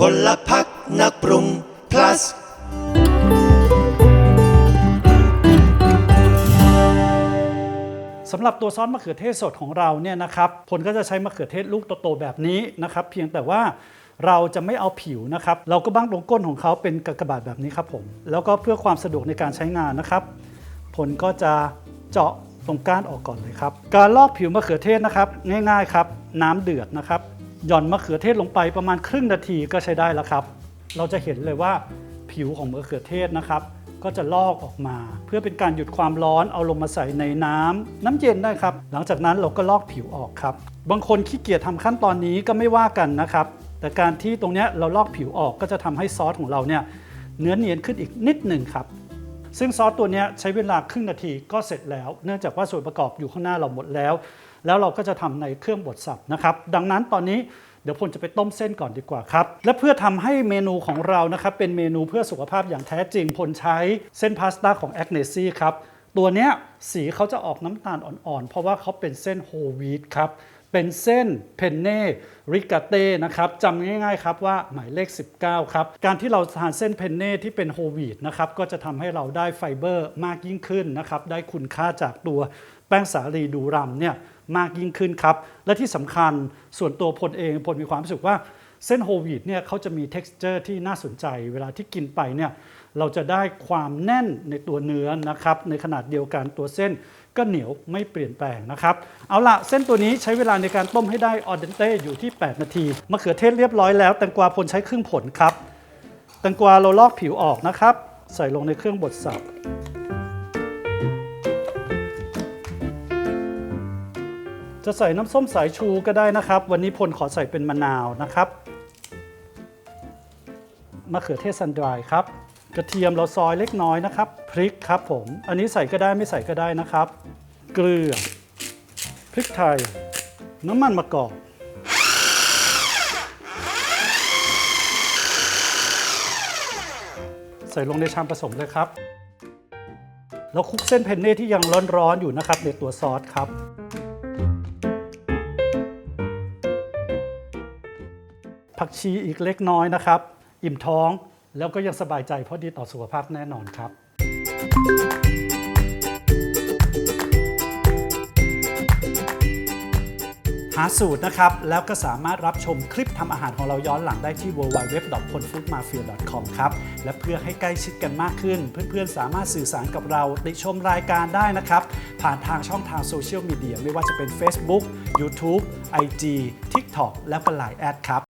พลพักนักปรุง plus สำหรับตัวซอสมะเขือเทศสดของเราเนี่ยนะครับผลก็จะใช้มะเขือเทศลูกโตๆแบบนี้นะครับ เพียงแต่ว่าเราจะไม่เอาผิวนะครับ เราก็บ้างตรงก้นของเขาเป็นกระบาดแบบนี้ครับผม แล้วก็เพื่อความสะดวกในการใช้งานนะครับ ผลก็จะเจาะตรงก้านออกก่อนเลยครับ การลอกผิวมะเขือเทศนะครับ ง่ายๆครับ น้ำเดือดนะครับ หย่อนมะเขือเทศลงไปประมาณครึ่งนาทีก็ใช้ได้แล้วครับ เราจะเห็นเลยว่าผิวของมะเขือเทศนะครับ ก็จะลอกออกมา เพื่อเป็นการหยุดความร้อนเอาลงมาใส่ในน้ำน้ำเย็นได้ครับ หลังจากนั้นเราก็ลอกผิวออกครับ บางคนขี้เกียจทำขั้นตอนนี้ก็ไม่ว่ากันนะครับ แต่การที่ตรงนี้เราลอกผิวออกก็จะทำให้ซอสของเราเนี่ยเนื้อเนียนขึ้นอีกนิดหนึ่งครับซึ่งซอสตัวนี้ใช้เวลาครึ่งนาทีก็เสร็จแล้ว เนื่องจากว่าส่วนประกอบอยู่ข้างหน้าเราหมดแล้ว แล้วเราก็จะทำในเครื่องบดสับนะครับ ดังนั้นตอนนี้เดี๋ยวพลจะไปต้มเส้นก่อนดีกว่าครับ และเพื่อทำให้เมนูของเรานะครับเป็นเมนูเพื่อสุขภาพอย่างแท้จริงพลใช้เส้นพาสต้าของแอคเนซี่ครับตัวเนี้ยสีเขาจะออกน้ำตาลอ่อนๆ เพราะว่าเขาเป็นเส้นโฮลวีตครับ เป็นเส้นเพนเน่ริกาเต้นะครับจำง่ายๆครับว่าหมายเลข 19 ครับ การที่เราทานเส้นเพนเน่ที่เป็นโฮลวีตนะครับก็จะทำให้เราได้ไฟเบอร์มากยิ่งขึ้นนะครับได้คุณค่าจากตัวแป้งสาลีดูรัมเนี่ยมากยิ่งขึ้นครับ และที่สำคัญส่วนตัวพลเองพลมีความรู้สึกว่า เส้นโฮลวีตเนี่ยเขาจะมี t e x t อร์ที่น่าสนใจ เวลาที่กินไปเนี่ยเราจะได้ความแน่นในตัวเนื้อนะครับ ในขนาดเดียวกันตัวเส้นก็เหนียวไม่เปลี่ยนแปลงนะครับ เอาละเส้นตัวนี้ใช้เวลาในการต้มให้ได้ออเดนเต้อยู่ที่ 8 นาทีมะเขือเทศเรียบร้อยแล้วแตงกวาพลใช้ครึ่งผลครับแตงกวาเราลอกผิวออกนะครับ ใส่ลงในเครื่องบดสับจะใส่น้ำส้มสายชูก็ได้นะครับ วันนี้พลขอใส่เป็นมะนาวนะครับ มะเขือเทศซันดรายครับ กระเทียมเราซอยเล็กน้อยนะครับ พริกครับผม อันนี้ใส่ก็ได้ไม่ใส่ก็ได้นะครับ เกลือ พริกไทย น้ำมันมะกอกใส่ลงในชามผสมเลยครับ แล้วคลุกเส้นเพนเน่ที่ยังร้อนๆอยู่นะครับในตัวซอสครับผักชีอีกเล็กน้อยนะครับ อิ่มท้อง แล้วก็ยังสบายใจเพราะดีต่อสุขภาพแน่นอนครับ หาสูตรนะครับ แล้วก็สามารถรับชมคลิปทำอาหารของเราย้อนหลังได้ที่ www.polfoodmafia.com ครับ และเพื่อให้ใกล้ชิดกันมากขึ้น เพื่อนๆ สามารถสื่อสารกับเราติชมรายการได้นะครับ ผ่านทางช่องทางโซเชียลมีเดียไม่ว่าจะเป็น Facebook YouTube IG TikTok และก็ Line แอดครับ